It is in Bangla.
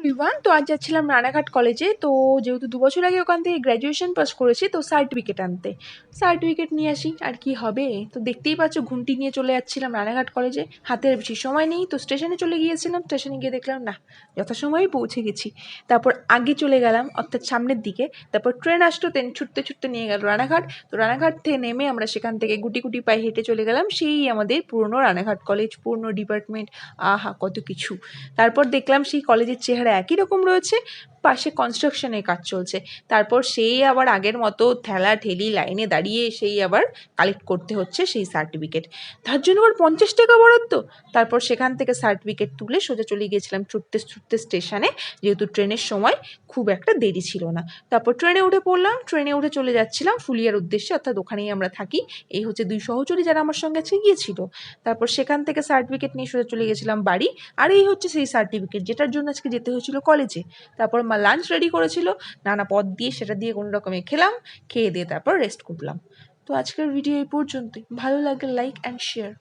এভরিওয়ান তো আজ যাচ্ছিলাম রানাঘাট কলেজে তো যেহেতু দু বছর আগে ওখান থেকে গ্র্যাজুয়েশন পাস করেছি, তো সার্টিফিকেট আনতে। সার্টিফিকেট নিয়ে আসি, আর কি হবে? তো দেখতেই পাচ্ছ, ঘুমটি নিয়ে চলে যাচ্ছিলাম রানাঘাট কলেজে হাতে আর বেশি সময় নেই, তো স্টেশনে চলে গিয়েছিলাম। স্টেশনে গিয়ে দেখলাম, না, যথাসময়ে পৌঁছে গেছি। তারপর আগে চলে গেলাম, অর্থাৎ সামনের দিকে। তারপর ট্রেন আসতো ট্রেন ছুটতে ছুটতে নিয়ে গেল রানাঘাট। তো রানাঘাট থেকে নেমে আমরা সেখান থেকে গুটি গুটি পায়ে হেঁটে চলে গেলাম, সেই আমাদের পুরনো রানাঘাট কলেজ পুরনো ডিপার্টমেন্ট আহা, কত কিছু। তারপর দেখলাম সেই কলেজের চেহারা একই রকম রয়েছে। পাশে কনস্ট্রাকশনের কাজ চলছে। তারপর সেই আবার আগের মতো ঠেলা ঠেলি লাইনে দাঁড়িয়ে সেই আবার কালেক্ট করতে হচ্ছে সেই সার্টিফিকেট তার জন্য আবার পঞ্চাশ টাকা বরাদ্দ। তারপর সেখান থেকে সার্টিফিকেট তুলে সোজা চলে গিয়েছিলাম ছুটতে ছুটতে স্টেশনে যেহেতু ট্রেনের সময় খুব একটা দেরি ছিল না। তারপর ট্রেনে উঠে পড়লাম, ট্রেনে উঠে চলে যাচ্ছিলাম ফুলিয়ার উদ্দেশ্যে, অর্থাৎ ওখানেই আমরা থাকি। এই হচ্ছে দুই সহচরী যারা আমার সঙ্গে আছে, গিয়েছিল। তারপর সেখান থেকে সার্টিফিকেট নিয়ে সোজা চলে গেছিলাম বাড়ি। আর এই হচ্ছে সেই সার্টিফিকেট যেটার জন্য আজকে যেতে হয়েছিল কলেজে তারপর মা লাঞ্চ রেডি করেছিল, নানা পদ দিয়ে সেটা দিয়ে কোনো রকমে খেলাম, খেয়ে দিয়ে তারপর রেস্ট করলাম। তো আজকের ভিডিও এই পর্যন্তই। ভালো লাগলে লাইক অ্যান্ড শেয়ার